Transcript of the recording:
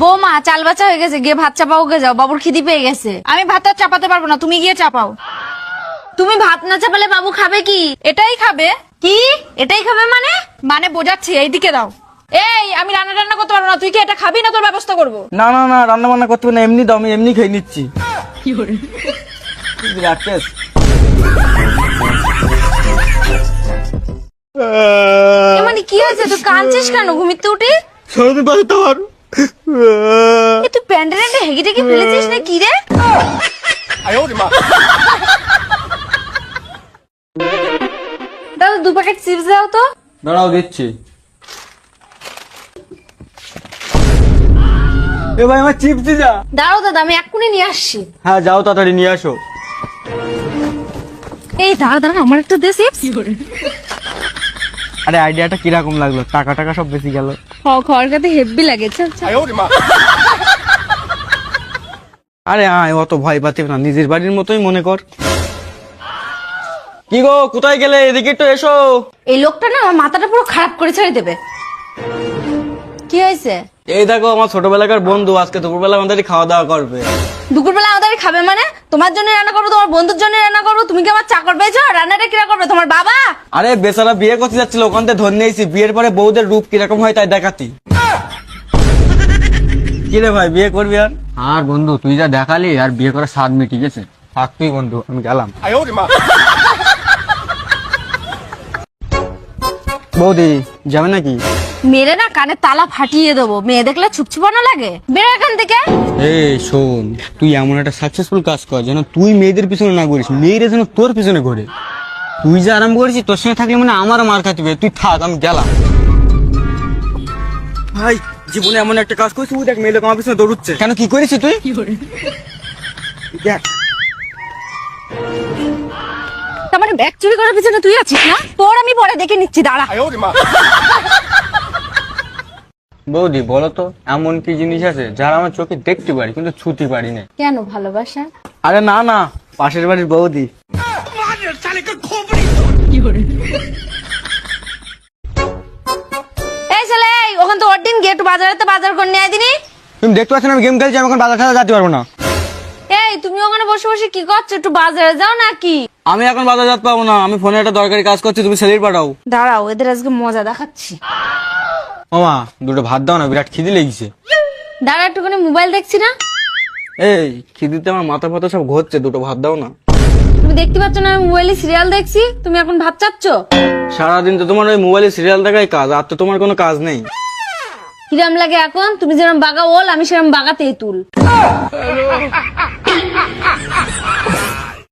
বৌমা চাল বাচ্চা হয়ে গেছে গিয়ে ভাত চাপাও গে যাও বাবুর খিদি পেয়ে গেছে। আমি ভাতটা চাপাতে পারব না তুমি গিয়ে চাপাও। তুমি ভাত না চাপালে বাবু খাবে কি? এটাই খাবে। কি? এটাই খাবে মানে? মানে বোঝাচ্ছি এইদিকে দাও। এই আমি রান্না টান্না করতে পারব না তুই কি এটা খাবি না তোর ব্যবস্থা করব? না না না রান্না বান্না করতে হবে না এমনি দাও আমি এমনি খেয়ে নিচ্ছি। বিরাট টেস্ট এ মানে কি হয়েছে? তুই কাঁদছিস কেন? ঘুমিতে উঠে। সারাদিন বাজে তো আর এ তুই প্যান্ডে প্যান্ডে হেগে টেগে ফেলেছিস না কি রে? দাদা দু প্যাকেট চিপস দাও তো। দাঁড়াও দিচ্ছি। এ ভাই আমার চিপস দি যা। দাঁড়াও দাদা আমি এক্ষুনি নিয়ে আসছি। হ্যাঁ যাও তাড়াতাড়ি নিয়ে আসো। এই দাঁড়া দাঁড়া আমার একটা দে চিপস আরে আইডিয়াটা কীরকম লাগল? টাকা টাকা সব বেশি গেল। খড়কাতে হেভি লাগে চল চল। আরে আয় অত ভয় পাতে না নিজের বাড়ির মতোই মনে কর। কি গো কোথায় গেলে? এদিকে একটু এসো। এই লোকটা না আমার মাথাটা পুরো খারাপ করে ছেড়ে দেবে। কি হয়েছে? এই দেখো আমার ছোটবেলাকার বন্ধু আজকে দুপুরবেলা আমাদের খাওয়া দাওয়া করবে। দুপুরবেলা আমাদের খাবে মানে? তোমার জন্য রান্না করব তোমার বন্ধুর জন্য রান্না করব? তুমি কি আমার চাকর পেয়েছ? রান্নাটা কিরা করবে? তোমার বাবা? আরে বেচারা বিয়ে করতে যাচ্ছিল ওখান থেকে ধরে নিয়েছি। বিয়ের পরে বউদের রূপ কীরকম হয় তাই দেখাতি কি রে ভাই বিয়ে করবি আর? আর বন্ধু তুই যা দেখালি আর বিয়ে করার স্বাদ মিটি গেছে থাক তুই বন্ধু আমি গেলাম। বৌদি যাবে নাকি? মেরে না কানে তালা ফাটিয়ে দেবো। মেয়ে দেখলে ছুপছুপানো লাগে? বেরো এখান থেকে। এই শোন তুই এমন একটা সাকসেসফুল কাজ কর যেন তুই মেয়েদের পিছনে না ঘুরিস মেয়েরা যেন তোর পিছনে ঘুরে। তুই যে আরাম করেছিস তোর সঙ্গে থাকলে মানে আমারও মার খাতে তুই থাক আমি গেলাম। ভাই জীবনে এমন একটা কাজ করছিস তুই দেখ মেয়ে লোক আমার পিছনে দৌড়ুচ্ছে। কেন কি করেছিস তুই? দেখ। তার মানে ব্যাগ চুরি করার পিছনে তুই আছিস না? তোর আমি পরে দেখে নিচ্ছি দাঁড়া। বৌদি বলো তো এমন কি জিনিস আছে যারা আমার চোখে দেখতে পারি কিন্তু ছুটি পারি না? কেন ভালোবাসা? আরে না না পাশের বাড়ির বৌদি। এই ছেলে এই, ওখান তো ওর দিন গেট বাজারেতে বাজার করে নিয়ে দিনি তুমি দেখতে পাচ্ছ না আমি গেম খেলছি আমি এখন বাজার টাজার যেতে পারব না। এই তুমি ওখানে বসে বসে কি করছ? একটু বাজারে যাও নাকি? আমি এখন বাজার যেতে পারব না আমি ফোনে একটা দরকারি কাজ করছি তুমি সেলির পাঠাও। দাঁড়াও এদের আজকে মজা দেখাচ্ছি। মামা দুটো ভাত দাও না বিরাট খিদে লেগেছে। দাঁড়া একটুখানি মোবাইল দেখছি না? এই খিদিতে আমার মাথা ফাতা সব ঘুরছে দুটো ভাত দাও না। তুমি দেখতে পাচ্ছ না আমি মোবাইলে সিরিয়াল দেখছি? তুমি এখন ভাত চাচ্ছ? সারাদিন তো তোমার ওই মোবাইলে সিরিয়াল দেখাই কাজ আর তো তোমার কোনো কাজ নেই। কিরাম লাগে এখন? তুমি যেরকম বাগা ওল আমি সেরকম বাগা তেঁতুল